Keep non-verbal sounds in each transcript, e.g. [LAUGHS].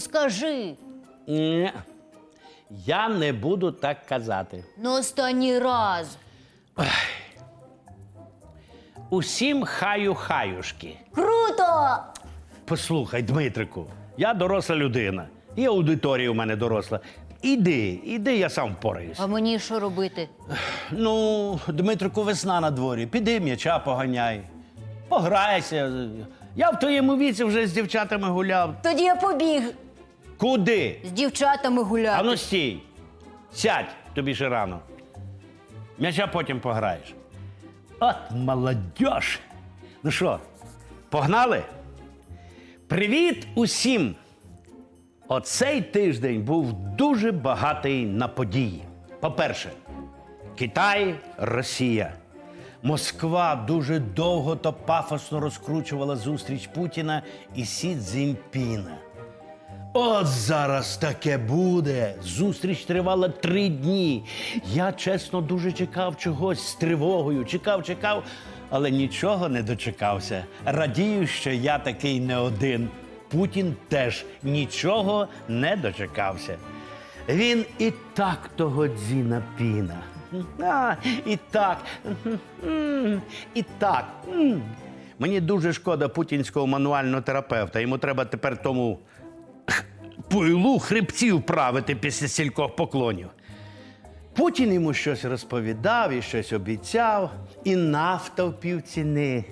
Ну скажи. Ні. Я не буду так казати. Ну останній раз. Усім хаю-хаюшки. Круто! Послухай, Дмитрику, я доросла людина. І аудиторія у мене доросла. Іди, іди, я сам впораюсь. А мені що робити? Ну, Дмитрику, весна на дворі. Піди м'яча поганяй. Пограйся. Я в твоєму віці вже з дівчатами гуляв. Тоді я побіг Куди? з дівчатами гуляти. А ну стій. Сядь, тобі ще рано. М'яча потім пограєш. От молодь. Ну що, погнали? Привіт усім! Оцей тиждень був дуже багатий на події. По-перше, Китай, Росія. Москва дуже довго та пафосно розкручувала зустріч Путіна і Сі Цзіньпіна. От зараз таке буде. Зустріч тривала три дні. Я чесно дуже чекав чогось з тривогою. Чекав, чекав, але нічого не дочекався. Радію, що я такий не один. Путін теж нічого не дочекався. Він і так того дзіна піна. А, і так. І так. Мені дуже шкода путінського мануального терапевта. Йому треба тепер тому пилу хребців правити після стількох поклонів. Путін йому щось розповідав і щось обіцяв, і нафта в півціни,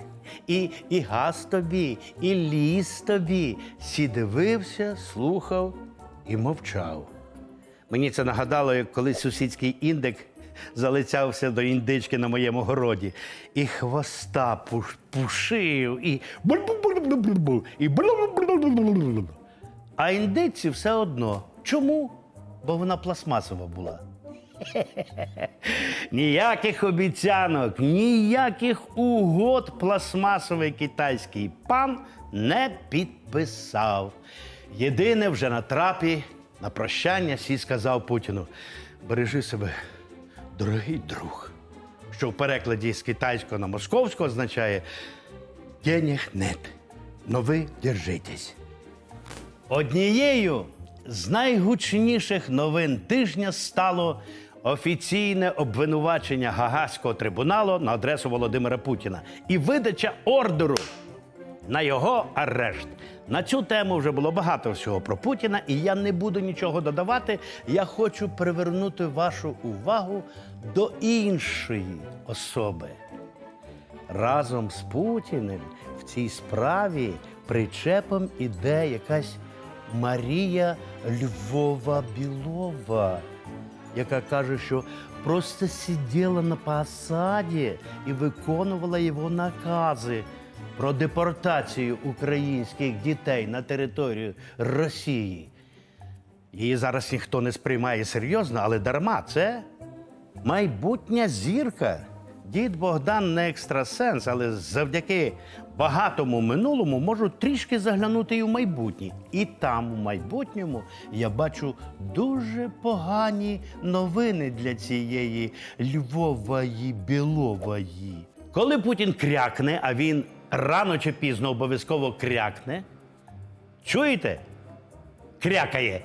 і, і газ тобі, і ліс тобі. Сі дивився, слухав і мовчав. Мені це нагадало, як коли сусідський індик залицявся до індички на моєму городі, і хвоста пуш- пушив, і і. А індиці все одно. Чому? Бо вона пластмасова була. [LAUGHS] Ніяких обіцянок, ніяких угод пластмасовий китайський пан не підписав. Єдине вже на трапі на прощання сі сказав Путіну: бережи себе, дорогий друг. Що в перекладі з китайського на московську означає денег нет, но ви держитесь. Однією з найгучніших новин тижня стало офіційне обвинувачення Гагаського трибуналу на адресу Володимира Путіна і видача ордеру на його арешт. На цю тему вже було багато всього про Путіна, і я не буду нічого додавати. Я хочу привернути вашу увагу до іншої особи. Разом з Путіним в цій справі причепом іде якась Марія Львова Білова, яка каже, що просто сиділа на посаді і виконувала його накази про депортацію українських дітей на територію Росії. Її зараз ніхто не сприймає серйозно, але дарма це майбутня зірка. Дід Богдан не екстрасенс, але завдяки багатому минулому можу трішки заглянути і в майбутнє. І там, у майбутньому, я бачу дуже погані новини для цієї Львової Білової. Коли Путін крякне, а він рано чи пізно обов'язково крякне, чуєте? Крякає.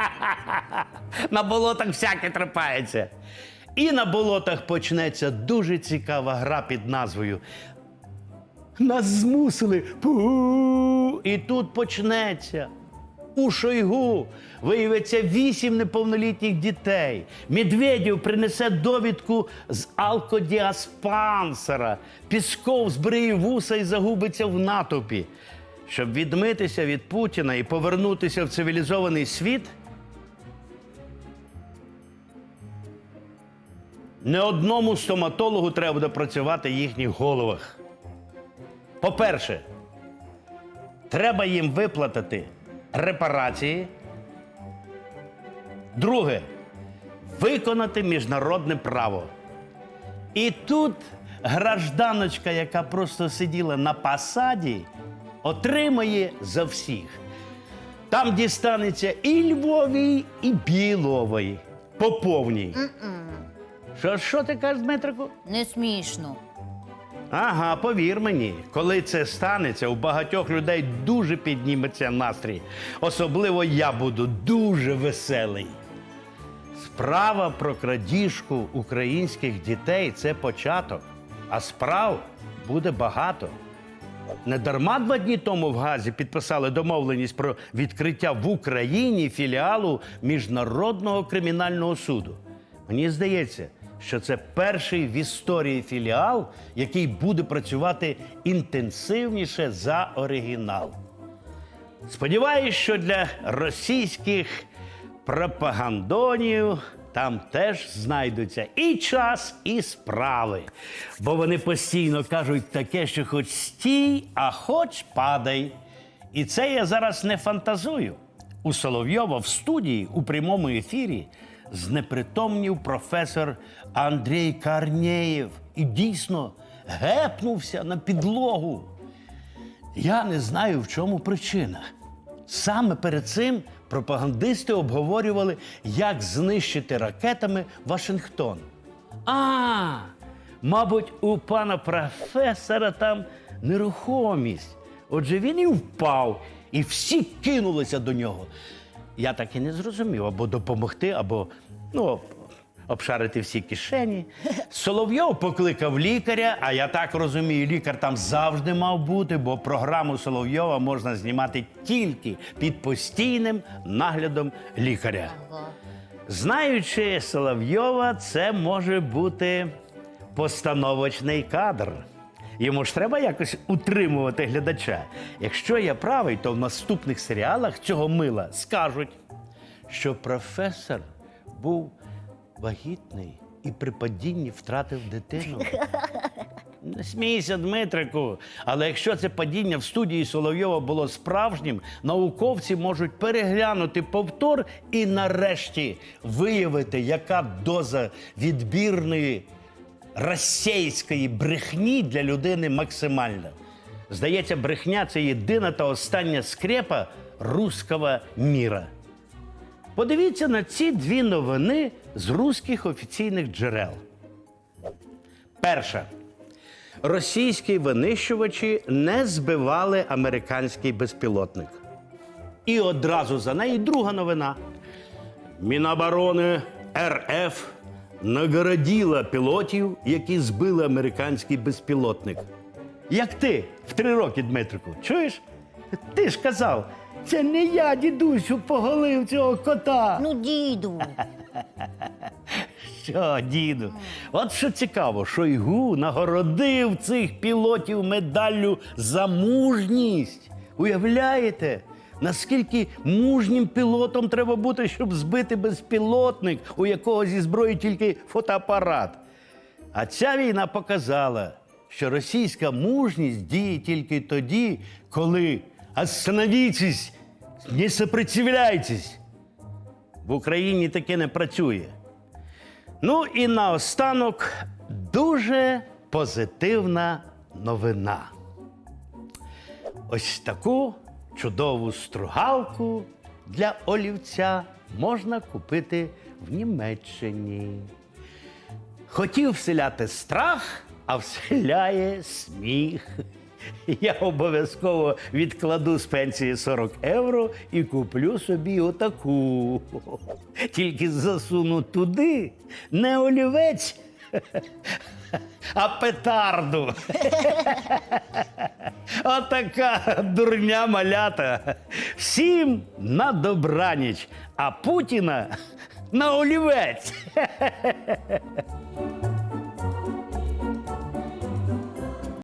[LAUGHS] На болотах всяке трапається. І на болотах почнеться дуже цікава гра під назвою. Нас змусили. Пу. І тут почнеться. У Шойгу виявиться вісім неповнолітніх дітей. Медведєв принесе довідку з алкодіаспансера. Пісков збриє вуса і загубиться в натовпі. Щоб відмитися від Путіна і повернутися в цивілізований світ, не одному стоматологу треба буде працювати в їхніх головах. По-перше, треба їм виплатити репарації. Друге виконати міжнародне право. І тут гражданочка, яка просто сиділа на посаді, отримає за всіх. Там дістанеться і Львовій, і Біловій. По повній. Що, що ти кажеш, Дмитрику? Не смішно. Ага, повір мені, коли це станеться, у багатьох людей дуже підніметься настрій. Особливо я буду дуже веселий. Справа про крадіжку українських дітей це початок, а справ буде багато. Недарма два дні тому в Газі підписали домовленість про відкриття в Україні філіалу Міжнародного кримінального суду. Мені здається, що це перший в історії філіал, який буде працювати інтенсивніше за оригінал. Сподіваюсь, що для російських пропагандонів там теж знайдуться і час, і справи. Бо вони постійно кажуть таке, що хоч стій, а хоч падай. І це я зараз не фантазую. У Соловйова в студії у прямому ефірі знепритомнів професор Андрій Карнєєв і дійсно гепнувся на підлогу. Я не знаю, в чому причина. Саме перед цим пропагандисти обговорювали, як знищити ракетами Вашингтон. А, мабуть, у пана професора там нерухомість. Отже, він і впав, і всі кинулися до нього. Я так і не зрозумів, або допомогти, або ну, обшарити всі кишені. Соловйов покликав лікаря, а я так розумію, лікар там завжди мав бути, бо програму Соловйова можна знімати тільки під постійним наглядом лікаря. Знаючи Соловйова, це може бути постановочний кадр. Йому ж треба якось утримувати глядача. Якщо я правий, то в наступних серіалах цього мила скажуть, що професор був вагітний і при падінні втратив дитину. [LAUGHS] Не смійся, Дмитрику. Але якщо це падіння в студії Соловйова було справжнім, науковці можуть переглянути повтор і нарешті виявити, яка доза відбірної російської брехні для людини максимальна. Здається, брехня це єдина та остання скрепа руського міра. Подивіться на ці дві новини з руських офіційних джерел. Перша. Російські винищувачі не збивали американський безпілотник. І одразу за неї друга новина. Міноборони РФ нагородила пілотів, які збили американський безпілотник. Як ти в три роки, Дмитрику, чуєш? Ти ж казав, це не я, дідусю, поголив цього кота. Ну, діду. [LAUGHS] Що, діду? От що цікаво, Шойгу нагородив цих пілотів медаллю за мужність. Уявляєте, наскільки мужнім пілотом треба бути, щоб збити безпілотник, у якого зі зброї тільки фотоапарат. А ця війна показала, що російська мужність діє тільки тоді, коли остановіться, не сопротивляйтесь. В Україні таке не працює. Ну і наостанок дуже позитивна новина. Ось таку чудову стругалку для олівця можна купити в Німеччині. Хотів вселяти страх, а вселяє сміх. Я обов'язково відкладу з пенсії 40 євро і куплю собі отаку. Тільки засуну туди не олівець, [LAUGHS] а петарду. [LAUGHS] Отака дурня малята. Всім на добраніч, а Путіна на олівець. [LAUGHS]